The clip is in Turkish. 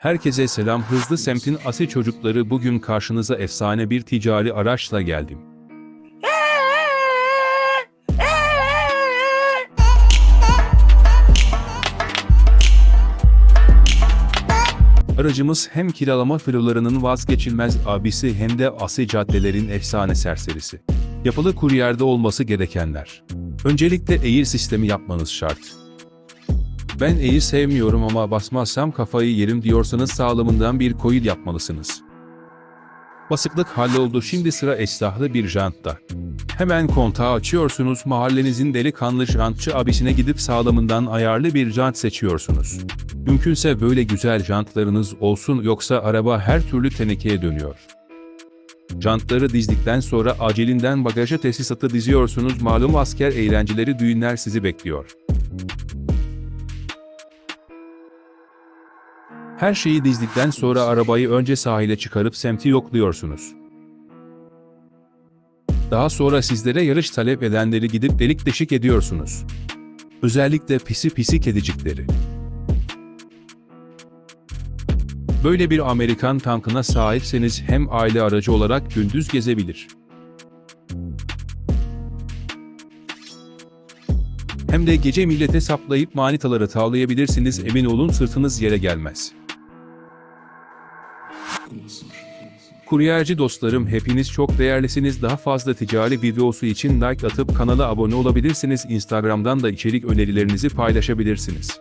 Herkese selam hızlı semtin asil çocukları bugün karşınıza efsane bir ticari araçla geldim. Aracımız hem kiralama filolarının vazgeçilmez abisi hem de asi caddelerin efsane serserisi. Yapılı kuryerde olması gerekenler. Öncelikle Air sistemi yapmanız şart. Ben Air sevmiyorum ama basmazsam kafayı yerim diyorsanız sağlamından bir coil yapmalısınız. Basıklık halloldu şimdi sıra esnaflı bir jantta. Hemen kontağı açıyorsunuz mahallenizin delikanlı jantçı abisine gidip sağlamından ayarlı bir jant seçiyorsunuz. Mümkünse böyle güzel jantlarınız olsun yoksa araba her türlü tenekeye dönüyor. Jantları dizdikten sonra acilinden bagaja tesisatı diziyorsunuz malum asker eğlenceleri düğünler sizi bekliyor. Her şeyi dizdikten sonra arabayı önce sahile çıkarıp semti yokluyorsunuz. Daha sonra sizlere yarış talep edenleri gidip delik deşik ediyorsunuz. Özellikle pisi pisi kedicikleri. Böyle bir Amerikan tankına sahipseniz hem aile aracı olarak gündüz gezebilir. Hem de gece millete saplayıp manitaları tavlayabilirsiniz emin olun sırtınız yere gelmez. Kuryerci dostlarım hepiniz çok değerlisiniz. Daha fazla ticari videosu için like atıp kanala abone olabilirsiniz. Instagram'dan da içerik önerilerinizi paylaşabilirsiniz.